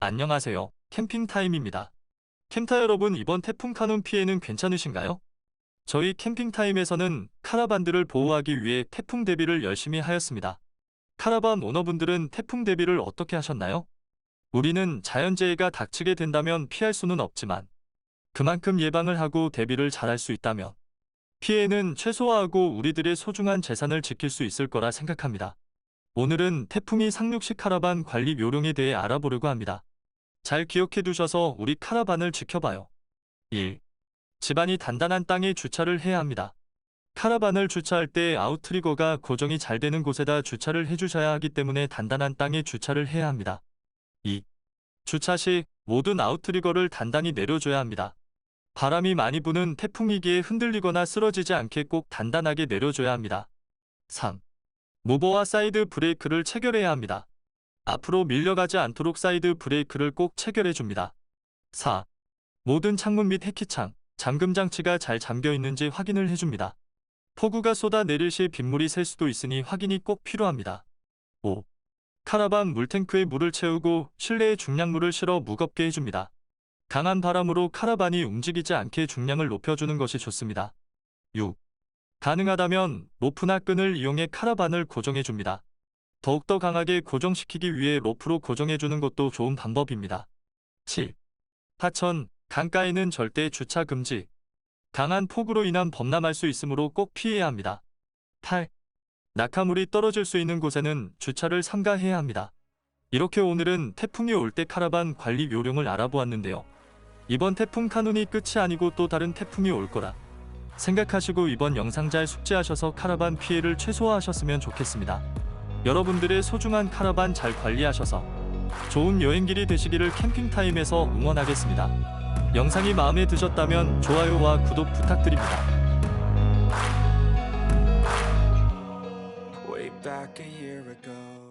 안녕하세요. 캠핑 타임입니다. 캠타 여러분 이번 태풍 카눈 피해는 괜찮으신가요? 저희 캠핑 타임에서는 카라반들을 보호하기 위해 태풍 대비를 열심히 하였습니다. 카라반 오너분들은 태풍 대비를 어떻게 하셨나요? 우리는 자연재해가 닥치게 된다면 피할 수는 없지만 그만큼 예방을 하고 대비를 잘할 수 있다면 피해는 최소화하고 우리들의 소중한 재산을 지킬 수 있을 거라 생각합니다. 오늘은 태풍이 상륙시 카라반 관리 요령에 대해 알아보려고 합니다. 잘 기억해 두셔서 우리 카라반을 지켜봐요. 1. 집안이 단단한 땅에 주차를 해야 합니다. 카라반을 주차할 때 아웃트리거가 고정이 잘 되는 곳에다 주차를 해주셔야 하기 때문에 단단한 땅에 주차를 해야 합니다. 2. 주차 시 모든 아웃트리거를 단단히 내려줘야 합니다. 바람이 많이 부는 태풍이기에 흔들리거나 쓰러지지 않게 꼭 단단하게 내려줘야 합니다. 3. 무버와 사이드 브레이크를 체결해야 합니다. 앞으로 밀려가지 않도록 사이드 브레이크를 꼭 체결해 줍니다. 4. 모든 창문 및 해키창, 잠금 장치가 잘 잠겨 있는지 확인을 해줍니다. 폭우가 쏟아 내릴 시 빗물이 셀 수도 있으니 확인이 꼭 필요합니다. 5. 카라반 물탱크에 물을 채우고 실내에 중량물을 실어 무겁게 해줍니다. 강한 바람으로 카라반이 움직이지 않게 중량을 높여주는 것이 좋습니다. 6. 가능하다면 로프나 끈을 이용해 카라반을 고정해줍니다. 더욱더 강하게 고정시키기 위해 로프로 고정해주는 것도 좋은 방법입니다. 7. 하천, 강가에는 절대 주차 금지. 강한 폭우로 인한 범람할 수 있으므로 꼭 피해야 합니다. 8. 낙하물이 떨어질 수 있는 곳에는 주차를 삼가해야 합니다. 이렇게 오늘은 태풍이 올 때 카라반 관리 요령을 알아보았는데요. 이번 태풍 카눈이 끝이 아니고 또 다른 태풍이 올 거라 생각하시고 이번 영상 잘 숙지하셔서 카라반 피해를 최소화하셨으면 좋겠습니다. 여러분들의 소중한 카라반 잘 관리하셔서 좋은 여행길이 되시기를 캠핑타임에서 응원하겠습니다. 영상이 마음에 드셨다면 좋아요와 구독 부탁드립니다. back a year ago.